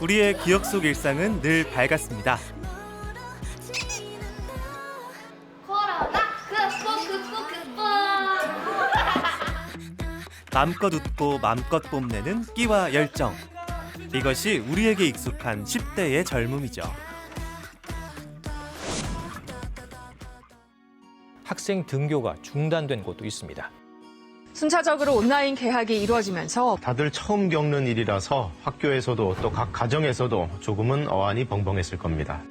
우리의 기억 속 일상은 늘 밝았습니다. 코로나 극복 극복 극복 맘껏 웃고 맘껏 뽐내는 끼와 열정. 이것이 우리에게 익숙한 10대의 젊음이죠. 학생 등교가 중단된 곳도 있습니다. 순차적으로 온라인 개학이 이루어지면서 다들 처음 겪는 일이라서 학교에서도 또 각 가정에서도 조금은 어안이 벙벙했을 겁니다.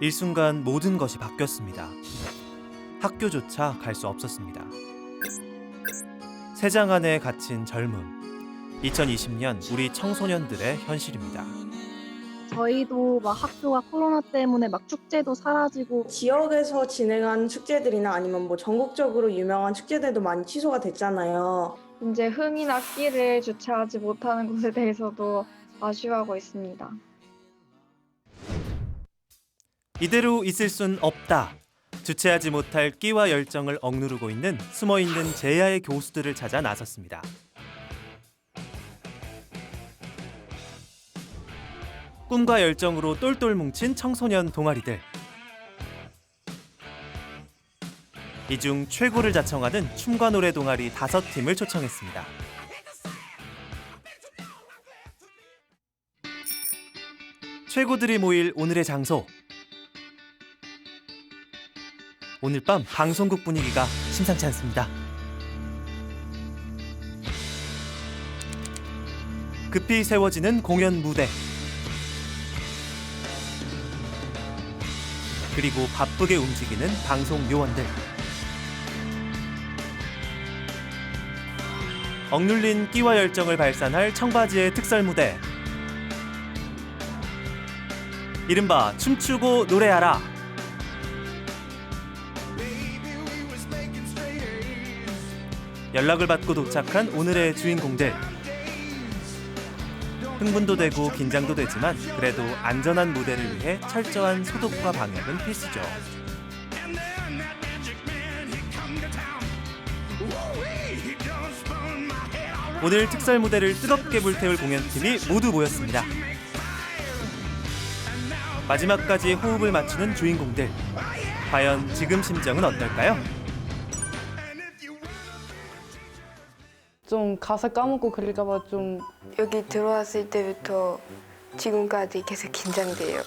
일순간 모든 것이 바뀌었습니다. 학교조차 갈 수 없었습니다. 세 장 안에 갇힌 젊음. 2020년 우리 청소년들의 현실입니다. 저희도 막 학교가 코로나 때문에 막 축제도 사라지고 지역에서 진행한 축제들이나 아니면 뭐 전국적으로 유명한 축제들도 많이 취소가 됐잖아요. 이제 흥이나 끼를 주최하지 못하는 것에 대해서도 아쉬워하고 있습니다. 이대로 있을 순 없다. 주체하지 못할 끼와 열정을 억누르고 있는 숨어 있는 제야의 교수들을 찾아 나섰습니다. 꿈과 열정으로 똘똘 뭉친 청소년 동아리들. 이 중 최고를 자청하는 춤과 노래 동아리 다섯 팀을 초청했습니다. 최고들이 모일 오늘의 장소. 오늘 밤 방송국 분위기가 심상치 않습니다. 급히 세워지는 공연 무대. 그리고 바쁘게 움직이는 방송 요원들. 억눌린 끼와 열정을 발산할 청바지의 특설 무대. 이른바 춤추고 노래하라. 연락을 받고 도착한 오늘의 주인공들. 흥분도 되고 긴장도 되지만 그래도 안전한 무대를 위해 철저한 소독과 방역은 필수죠. 오늘 특설 무대를 뜨겁게 불태울 공연팀이 모두 모였습니다. 마지막까지 호흡을 맞추는 주인공들. 과연 지금 심정은 어떨까요? 좀 가사 까먹고 그럴까봐 좀 여기 들어왔을 때부터 지금까지 계속 긴장돼요.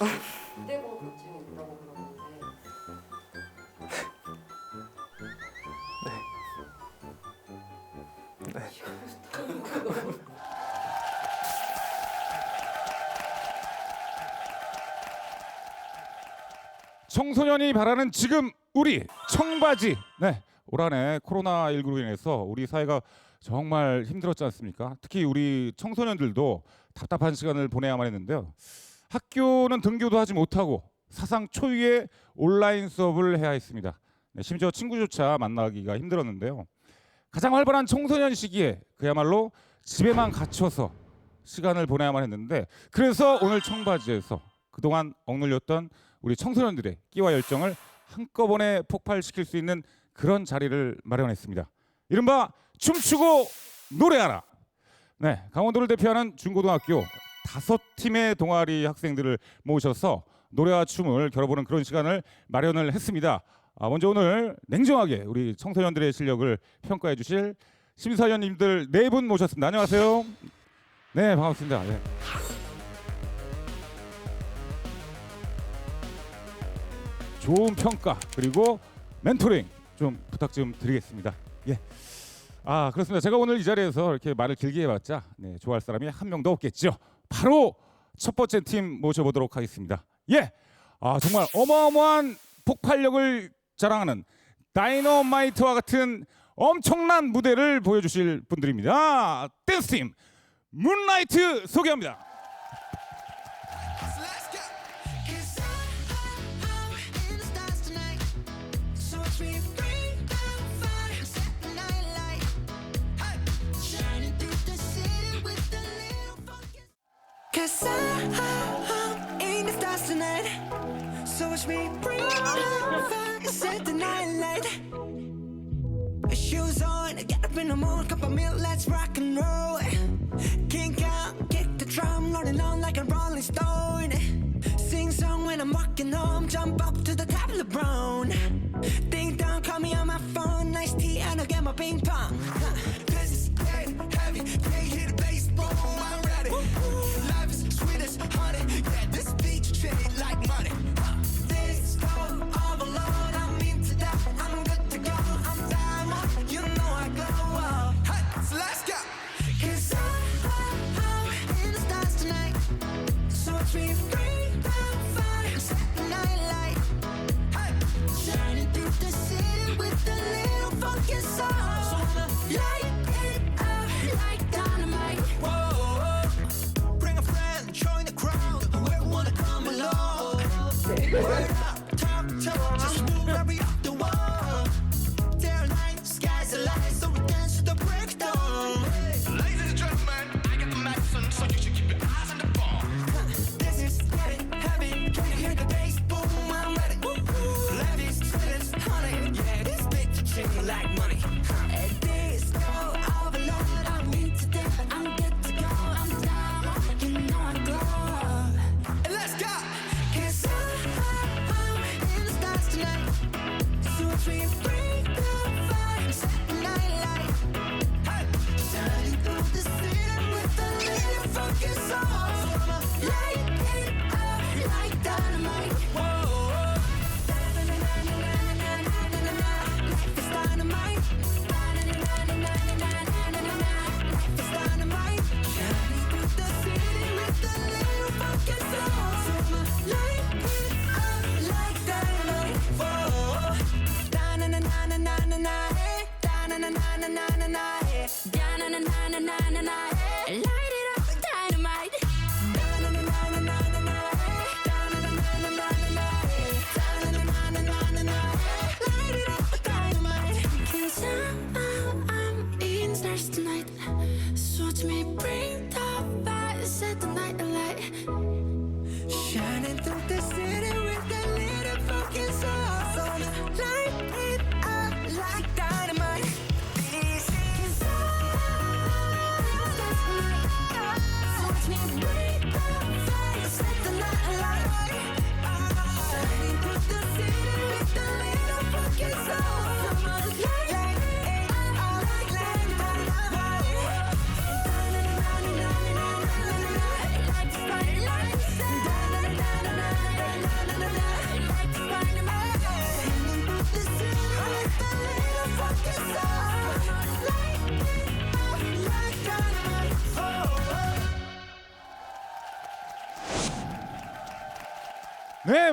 청소년이 바라는 지금 우리 청바지. 네. 올 한해 코로나 19로 인해서 우리 사회가 정말 힘들었지 않습니까? 특히 우리 청소년들도 답답한 시간을 보내야만 했는데요. 학교는 등교도 하지 못하고 사상 초유의 온라인 수업을 해야 했습니다. 네, 심지어 친구조차 만나기가 힘들었는데요. 가장 활발한 청소년 시기에 그야말로 집에만 갇혀서 시간을 보내야만 했는데 그래서 오늘 청바지에서 그동안 억눌렸던 우리 청소년들의 끼와 열정을 한꺼번에 폭발시킬 수 있는 그런 자리를 마련했습니다. 이른바 춤추고 노래하라. 네, 강원도를 대표하는 중고등학교 다섯 팀의 동아리 학생들을 모셔서 노래와 춤을 겨뤄보는 그런 시간을 마련을 했습니다. 아, 먼저 오늘 냉정하게 우리 청소년들의 실력을 평가해 주실 심사위원님들 네 분 모셨습니다. 안녕하세요. 네, 반갑습니다. 네. 좋은 평가 그리고 멘토링 좀 부탁 좀 드리겠습니다. 예. 아 그렇습니다. 제가 오늘 이 자리에서 이렇게 말을 길게 해봤자 네, 좋아할 사람이 한 명도 없겠죠. 바로 첫 번째 팀 모셔보도록 하겠습니다. 예. 아 정말 어마어마한 폭발력을 자랑하는 다이너마이트와 같은 엄청난 무대를 보여주실 분들입니다. 댄스 팀 문라이트 소개합니다. Cause I'm in the stars tonight. So watch me bring the fire, set the night light. Shoes on, get up in the morning, cup of milk, let's rock and roll. Kink out, kick the drum, rolling on like a rolling stone. Sing song when I'm walking home, jump up to the top of the brown. Ding dong, call me on my phone, nice tea, and I'll get my ping pong. What? dreams.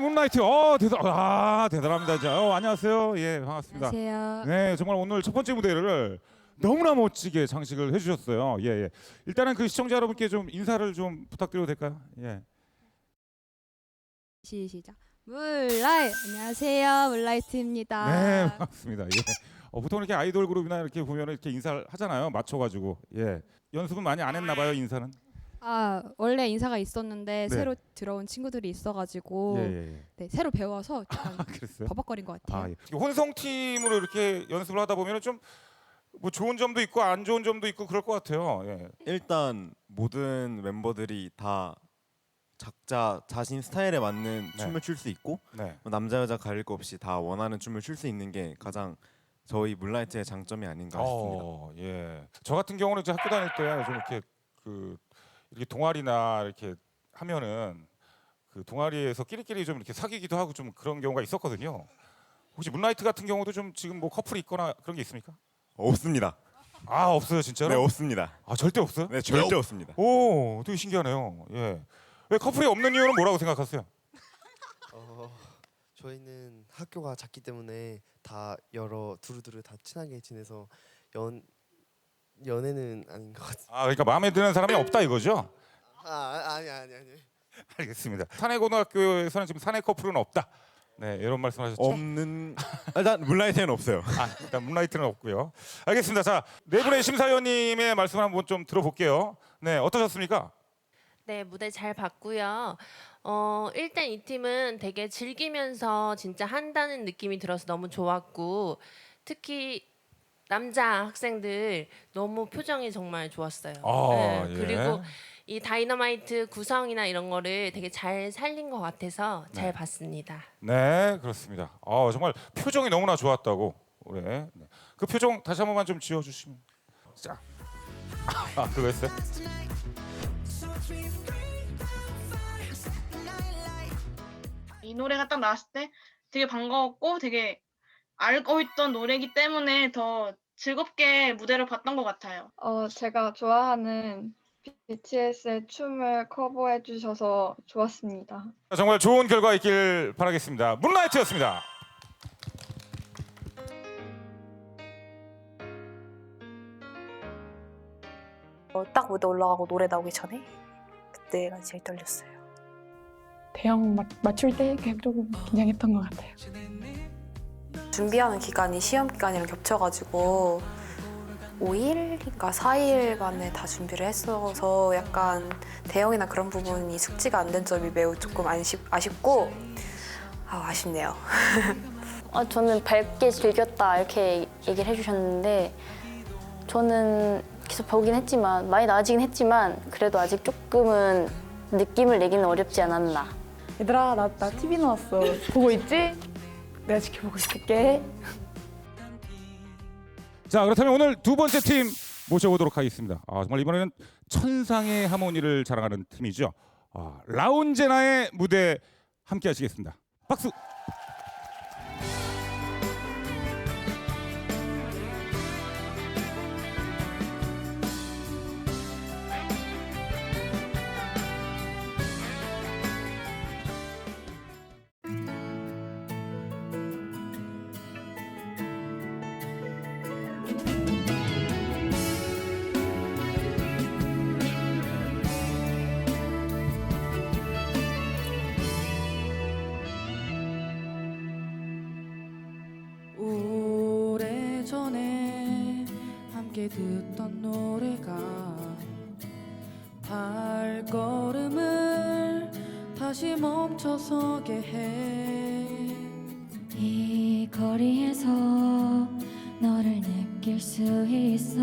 문라이트. 어, 대단, 아, 대단합니다. 자, 어, 안녕하세요. 예, 반갑습니다. 안녕하세요. 네, 정말 오늘 첫 번째 무대를 너무나 멋지게 장식을 해주셨어요. 예, 예. 일단은 그 시청자 여러분께 좀 인사를 좀 부탁드려도 될까요? 예. 시작. 물라이 안녕하세요 물라이트입니다. 네, 반갑습니다. 예. 어, 보통 이렇게 아이돌 그룹이나 이렇게 보면 이렇게 인사를 하잖아요. 맞춰가지고. 예. 연습은 많이 안 했나 봐요, 인사는. 아 원래 인사가 있었는데 네. 새로 들어온 친구들이 있어가지고 예, 예, 예. 네, 새로 배워서 약간 아, 그랬어요? 버벅거린 것 같아요. 아, 예. 혼성 팀으로 이렇게 연습을 하다 보면 좀뭐 좋은 점도 있고 안 좋은 점도 있고 그럴 것 같아요. 예. 일단 모든 멤버들이 다 각자 자신 스타일에 맞는 네. 춤을 출 수 있고 네. 뭐 남자 여자 가릴 거 없이 다 원하는 춤을 출 수 있는 게 가장 저희 물라이트의 장점이 아닌가 싶습니다. 어, 예. 저 같은 경우는 이제 학교 다닐 때좀 이렇게 그 이렇게 동아리나 이렇게 하면은 그 동아리에서 끼리끼리 좀 이렇게 사귀기도 하고 좀 그런 경우가 있었거든요. 혹시 문라이트 같은 경우도 좀 지금 뭐 커플이 있거나 그런 게 있습니까? 없습니다. 아 없어요 진짜로? 네 없습니다. 아 절대 없어요? 네 절대 없습니다. 오, 되게 신기하네요. 예. 왜 커플이 없는 이유는 뭐라고 생각하세요? 어, 저희는 학교가 작기 때문에 다 여러 두루두루 다 친하게 지내서 연 연애는 아닌 것 같아요. 아 그러니까 마음에 드는 사람이 없다 이거죠? 아 아니 아니 아니. 알겠습니다. 사내 고등학교에서는 지금 사내 커플은 없다. 네 이런 말씀하셨죠? 없는 일단 물라이트는 없어요. 아, 일단 문라이트는 없고요. 알겠습니다. 자, 네 분의 심사위원님의 말씀을 한번 좀 들어볼게요. 네, 어떠셨습니까? 네, 무대 잘 봤고요. 어, 일단 이 팀은 되게 즐기면서 진짜 한다는 느낌이 들어서 너무 좋았고 특히 남자 학생들 너무 표정이 정말 좋았어요. 아, 네, 예. 그리고 이 다이너마이트 구성이나 이런 거를 되게 잘 살린 것 같아서 잘 네. 봤습니다. 네, 그렇습니다. 어, 정말 표정이 너무나 좋았다고. 네. 그 표정 다시 한 번만 좀 지어 주시면. 자. 아, 그거였어요? 이 노래가 딱 나왔을 때 되게 반가웠고 되게 알고 있던 노래이기 때문에 더 즐겁게 무대를 봤던 것 같아요. 어, 제가 좋아하는 BTS의 춤을 커버해 주셔서 좋았습니다. 정말 좋은 결과 있길 바라겠습니다. 문라이트였습니다. 어, 딱 무대 올라가고 노래 나오기 전에 그때가 제일 떨렸어요. 대형 맞, 맞출 때 조금 긴장했던 것 같아요. 준비하는 기간이 시험 기간이랑 겹쳐가지고 5일인가 4일간에 다 준비를 했어서 약간 대형이나 그런 부분이 숙지가 안 된 점이 매우 조금 아쉽, 아쉽고 아, 아쉽네요. 아, 저는 밝게 즐겼다 이렇게 얘기를 해주셨는데 저는 계속 보긴 했지만 많이 나아지긴 했지만 그래도 아직 조금은 느낌을 내기는 어렵지 않았나. 얘들아 나, 나 TV 나왔어. 보고 있지? 내가 지켜보고 있을게. 자, 그렇다면 오늘 두 번째 팀 모셔보도록 하겠습니다. 아, 정말 이번에는 천상의 하모니를 자랑하는 팀이죠. 아, 라운제나의 무대 함께 하시겠습니다. 박수. 다시 멈춰서게 해. 이 거리에서 너를 느낄 수 있어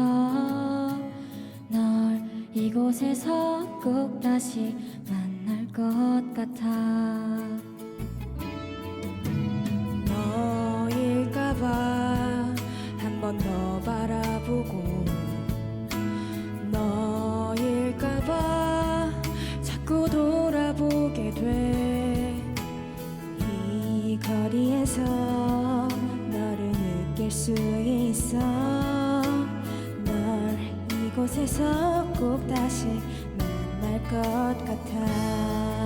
널 이곳에서 꼭 다시 만날 것 같아 거리에서 너를 느낄 수 있어. 널 이곳에서 꼭 다시 만날 것 같아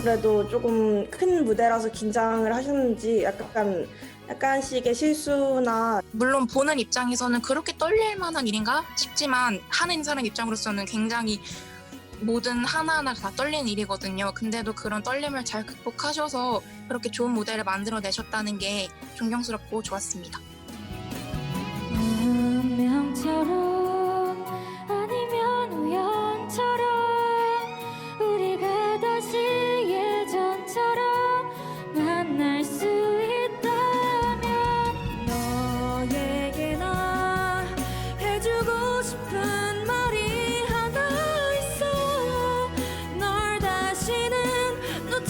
아무래도 조금 큰 무대라서 긴장을 하셨는지 약간 약간씩의 실수나 물론 보는 입장에서는 그렇게 떨릴 만한 일인가 싶지만 하는 사람 입장으로서는 굉장히 모든 하나하나 다 떨리는 일이거든요. 근데도 그런 떨림을 잘 극복하셔서 그렇게 좋은 무대를 만들어내셨다는 게 존경스럽고 좋았습니다. 운명처럼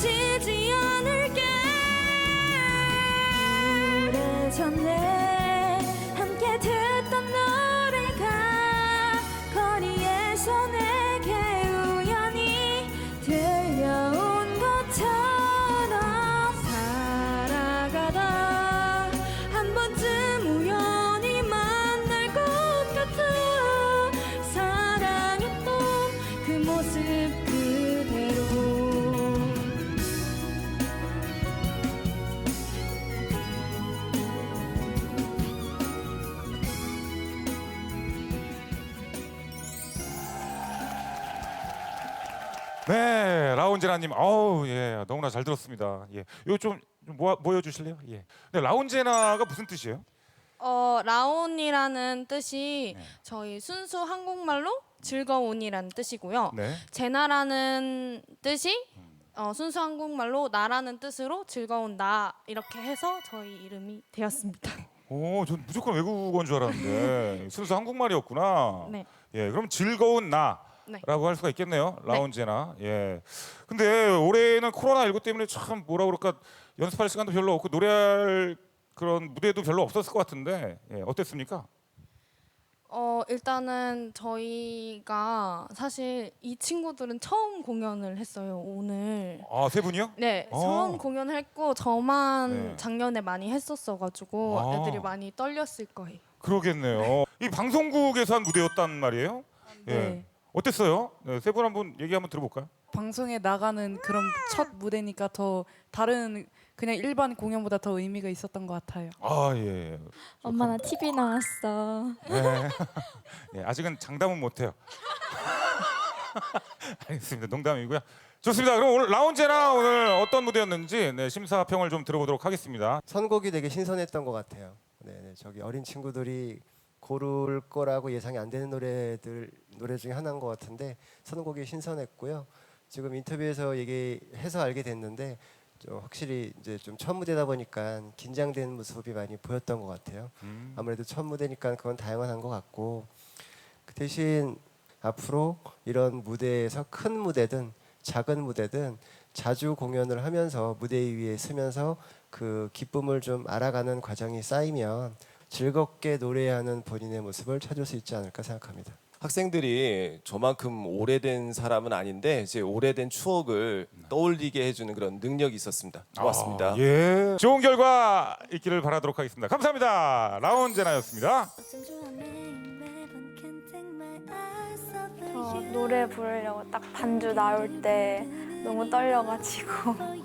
奇迹。 네, 라운제나님, 어우 예, 너무나 잘 들었습니다. 예, 이거 좀, 좀 모아, 보여주실래요? 예. 네, 라운제나가 무슨 뜻이에요? 어, 라온이라는 뜻이 저희 순수 한국말로 즐거운이라는 뜻이고요. 네. 제나라는 뜻이 어, 순수 한국말로 나라는 뜻으로 즐거운 나 이렇게 해서 저희 이름이 되었습니다. 오, 전 무조건 외국어인 줄 알았는데 순수 한국말이었구나. 네. 예, 그럼 즐거운 나 라고 네. 할 수가 있겠네요. 라운제나. 예. 근데 올해는 코로나 19 때문에 참 뭐라 그럴까 연습할 시간도 별로 없고 노래할 그런 무대도 별로 없었을 것 같은데 예, 어땠습니까? 어, 일단은 저희가 사실 이 친구들은 처음 공연을 했어요, 오늘. 아, 세 분이요? 네, 어. 처음 공연을 했고 저만 네. 작년에 많이 했었어 가지고 아. 애들이 많이 떨렸을 거예요. 그러겠네요. 이 방송국에서 한 무대였단 말이에요. 예. 네. 어땠어요? 네, 세분 한번 얘기 한번 들어볼까요? 방송에 나가는 그런 첫 무대니까 더 다른 그냥 일반 공연보다 더 의미가 있었던 것 같아요. 아 예. 엄마 나 TV 나왔어 네. 예, 아직은 장담은 못해요. 알겠습니다. 농담이고요. 좋습니다. 그럼 오늘 라운제나 오늘 어떤 무대였는지 네, 심사평을 좀 들어보도록 하겠습니다. 선곡이 되게 신선했던 것 같아요. 네, 네, 저기 어린 친구들이 고를 거라고 예상이 안 되는 노래들 노래 중에 하나인 것 같은데 선곡이 신선했고요. 지금 인터뷰에서 얘기해서 알게 됐는데 좀 확실히 이제 좀 첫 무대다 보니까 긴장된 모습이 많이 보였던 것 같아요. 음. 아무래도 첫 무대니까 그건 다양한 것 같고 그 대신 앞으로 이런 무대에서 큰 무대든 작은 무대든 자주 공연을 하면서 무대 위에 서면서 그 기쁨을 좀 알아가는 과정이 쌓이면 즐겁게 노래하는 본인의 모습을 찾을 수 있지 않을까 생각합니다. 학생들이 저만큼 오래된 사람은 아닌데 이제 오래된 추억을 떠올리게 해주는 그런 능력이 있었습니다. 고맙습니다. 아, 예. 좋은 결과 있기를 바라도록 하겠습니다. 감사합니다. 라운제나였습니다. 저 노래 부르려고 딱 반주 나올 때 너무 떨려가지고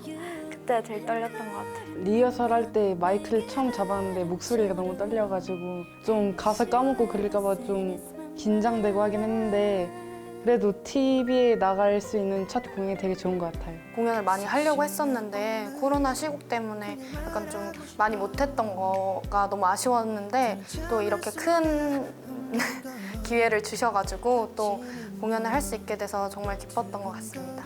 그때 제일 떨렸던 것 같아요. 리허설 할 때 마이크를 처음 잡았는데 목소리가 너무 떨려가지고 좀 가사 까먹고 그럴까봐 좀 긴장되고 하긴 했는데 그래도 TV에 나갈 수 있는 첫 공연이 되게 좋은 것 같아요. 공연을 많이 하려고 했었는데 코로나 시국 때문에 약간 좀 많이 못했던 거가 너무 아쉬웠는데 또 이렇게 큰 기회를 주셔가지고 또 공연을 할 수 있게 돼서 정말 기뻤던 것 같습니다.